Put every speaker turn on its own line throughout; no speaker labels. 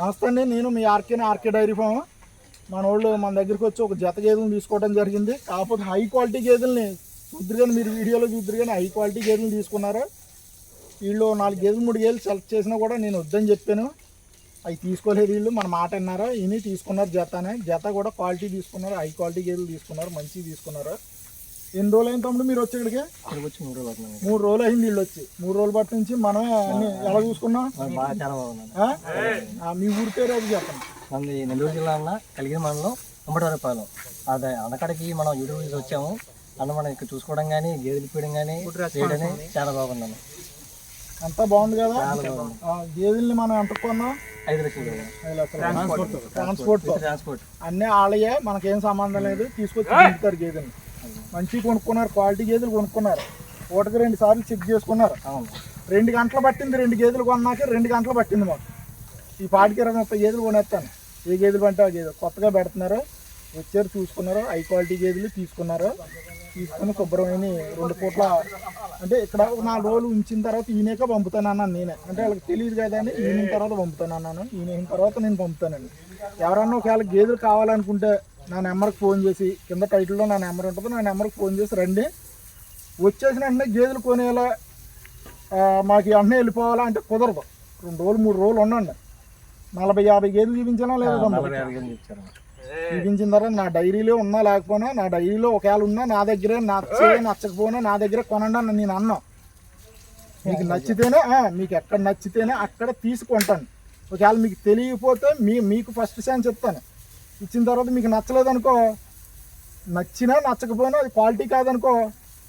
నమస్తే అండి. నేను మీ ఆర్కే ఆర్కే డైరీ ఫామ్. మన వాళ్ళు మన దగ్గరికి వచ్చి ఒక జత గేదెలను తీసుకోవడం జరిగింది. కాకపోతే హై క్వాలిటీ గేదెల్ని చూద్దరు కానీ మీరు వీడియోలో చూద్దరు కానీ హై క్వాలిటీ గేదెలు తీసుకున్నారు. వీళ్ళు నాలుగు గేదెలు మూడు గేదెలు సెలెక్ట్ చేసినా కూడా నేను వద్దని చెప్పాను. అవి తీసుకోలేదు వీళ్ళు మన మాట అన్నారు. ఇని తీసుకున్నారు జతనే. జత కూడా క్వాలిటీ తీసుకున్నారు హై క్వాలిటీ గేదెలు తీసుకున్నారు మంచివి తీసుకున్నారు. ఎన్ని రోజులు అయిన తమ్ముడు మీరు వచ్చి ఇక్కడికి?
వచ్చి మూడు రోజులు
మూడు రోజులు అయింది వీళ్ళు వచ్చి. మూడు రోజుల బట్టి నుంచి మనమే అన్ని ఎలా చూసుకున్నాం?
చాలా
మీ ఊరి పేరు అది చెప్పండి.
మనది నెల్లూరు జిల్లా అన్న కలిగిన మండలం అంబటవరపాలెం. అదే అన్నకాడికి మనం యూట్యూబ్ నుంచి వచ్చాము. అన్న మనం ఇక్కడ చూసుకోవడం కానీ గేదెలు పీయడం కానీ చేయడం చాలా బాగుందన్న
అంతా బాగుంది కదా?
బాగుంది.
గేదెల్ని మనం ఎంత కొన్నాం?
ఐదు లక్షలు.
ట్రాన్స్పోర్ట్
ట్రాన్స్పోర్ట్
అన్నీ ఆళ్ళయే మనకేం సంబంధం లేదు. తీసుకొచ్చి తింటారు మంచిగా కొనుక్కున్నారు క్వాలిటీ గేదెలు కొనుక్కున్నారు. ఒకటికి రెండు సార్లు చెక్ చేసుకున్నారు.
అవును.
రెండు గంటలు పట్టింది రెండు గేదెలు కొన్నాక రెండు గంటలు పట్టింది మాకు. ఈ పాటికి ఇరవై ముప్పై గేదెలు కొనేస్తాను. ఏ గేదెలు పంటే ఆ గేదెలు. కొత్తగా పెడుతున్నారు వచ్చారు చూసుకున్నారు హై క్వాలిటీ గేదెలు తీసుకున్నారు. తీసుకుని శుభ్రమైన రెండు పూట్ల అంటే ఇక్కడ ఒక నాలుగు రోజులు ఉంచిన తర్వాత ఈయనక పంపుతాను అన్నాను నేనే. అంటే వాళ్ళకి తెలియదు కదా అని ఈయన తర్వాత పంపుతాను అన్నాను. ఈయన తర్వాత నేను పంపుతానండి. ఎవరన్నా ఒకవేళ గేదెలు కావాలనుకుంటే నా నెంబర్కి ఫోన్ చేసి కింద టైటిల్లో నా నెంబర్ ఉంటుంది నా నెంబర్కి ఫోన్ చేసి రండి. వచ్చేసిన వెంటనే గేదెలు కొనేలా ఆ, మాకు వెంటనే వెళ్ళిపోవాలా అంటే కుదరదు. రెండు రోజులు మూడు రోజులు ఉండండి. నలభై యాభై గేదెలు చూపించాలా లేదా చూపించిన తర్వాత నా డైరీలో ఉన్నా లేకపోయినా నా డైరీలో ఒకవేళ ఉన్నా నా దగ్గరే నచ్చే నచ్చకపోయినా నా దగ్గర కొనండి అని నేను అన్నా. మీకు నచ్చితేనే ఆ, మీకు ఎక్కడ నచ్చితేనే అక్కడ తీసుకుంటాను. ఒకవేళ మీకు తెలియకపోతే మీ మీకు ఫస్ట్ ఛాన్స్ చెప్తాను ఇచ్చిన తర్వాత మీకు నచ్చలేదు అనుకో నచ్చినా నచ్చకపోయినా అది క్వాలిటీ కాదనుకో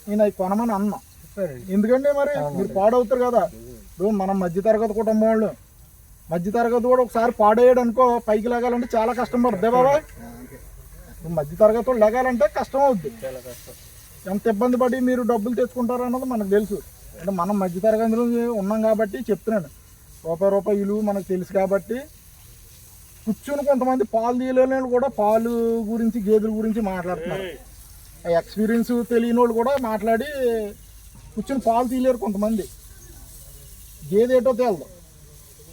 నేను అవి కొనమని అన్నా. ఎందుకంటే మరి మీరు పాడవుతారు కదా. ఇప్పుడు మనం మధ్యతరగతి కుటుంబం వాళ్ళు మధ్యతరగతి కూడా ఒకసారి పాడేయడు అనుకో పైకి లాగాలంటే చాలా కష్టం పడుతుంది బాబా ఇప్పుడు మధ్యతరగతి వాళ్ళు లెగాలంటే కష్టం. అవుద్ది ఎంత ఇబ్బంది పడి మీరు డబ్బులు తెచ్చుకుంటారు అన్నది మనకు తెలుసు. అంటే మనం మధ్యతరగతిలో ఉన్నాం కాబట్టి చెప్తున్నాను. రూపాయి రూపాయి విలువ మనకు తెలుసు కాబట్టి కూర్చుని కొంతమంది పాలు తీయలేని వాళ్ళు కూడా పాలు గురించి గేదెల గురించి మాట్లాడుతున్నారు. ఎక్స్పీరియన్స్ తెలియని వాళ్ళు కూడా మాట్లాడి కూర్చుని పాలు తీయలేరు కొంతమంది. గేదె ఏటో తేలదు.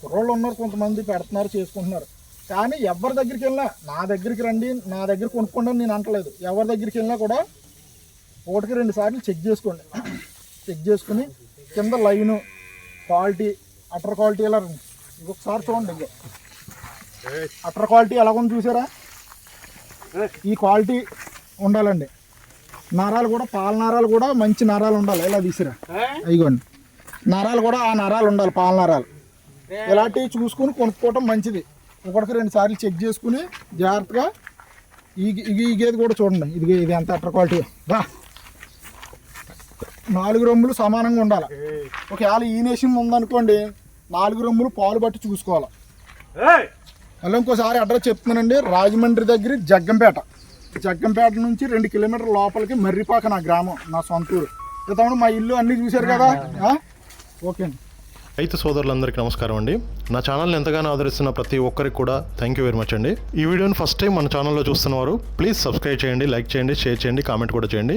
కుర్రోళ్ళు ఉన్నారు కొంతమంది పెడుతున్నారు చేసుకుంటున్నారు. కానీ ఎవరి దగ్గరికి వెళ్ళినా నా దగ్గరికి రండి నా దగ్గర కొనుక్కోండి అని నేను అంటలేదు. ఎవరి దగ్గరికి వెళ్ళినా కూడా ఒకటికి రెండు సార్లు చెక్ చేసుకోండి. చెక్ చేసుకుని కింద లైను క్వాలిటీ అటర్ క్వాలిటీ రండి. ఇంకొకసారి చూడండి ఇంకో. అట్టర్ క్వాలిటీ ఎలా చూసారా? ఈ క్వాలిటీ ఉండాలండి. నరాలు కూడా పాల నరాలు కూడా మంచి నరాలు ఉండాలి. ఇలా తీసిరా? అయ్యిగోండి నరాలు కూడా ఆ నరాలు ఉండాలి పాల నరాలు. ఇలాంటివి చూసుకుని కొనుక్కోవటం మంచిది. ఒకటికి రెండు సార్లు చెక్ చేసుకుని జాగ్రత్తగా ఈ ఈ గేది కూడా చూడండి. ఇది ఇది ఎంత అట్ర క్వాలిటీ. రా. నాలుగు రొమ్ములు సమానంగా ఉండాలి. ఒకవేళ ఈ నేషన్ ఉందనుకోండి నాలుగు రొమ్ములు పాలు బట్టి చూసుకోవాలి. మళ్ళీ ఇంకోసారి అడ్రస్ చెప్తున్నానండి. రాజమండ్రి దగ్గర జగ్గంపేట. జగ్గంపేట నుంచి రెండు కిలోమీటర్ల లోపలికి మర్రిపాక నా గ్రామం నా సొంత ఊరు. ఇతను మా ఇల్లు అన్నీ చూశారు కదా? ఆ? ఓకే అండి.
రైతు సోదరులందరికీ నమస్కారం అండి. నా ఛానల్ని ఎంతగానో ఆదరిస్తున్న ప్రతి ఒక్కరికి కూడా థ్యాంక్ యూ వెరీ మచ్ అండి. ఈ వీడియోని ఫస్ట్ టైం మన ఛానల్లో చూస్తున్నవారు ప్లీజ్ సబ్స్క్రైబ్ చేయండి లైక్ చేయండి షేర్ చేయండి కామెంట్ కూడా చేయండి.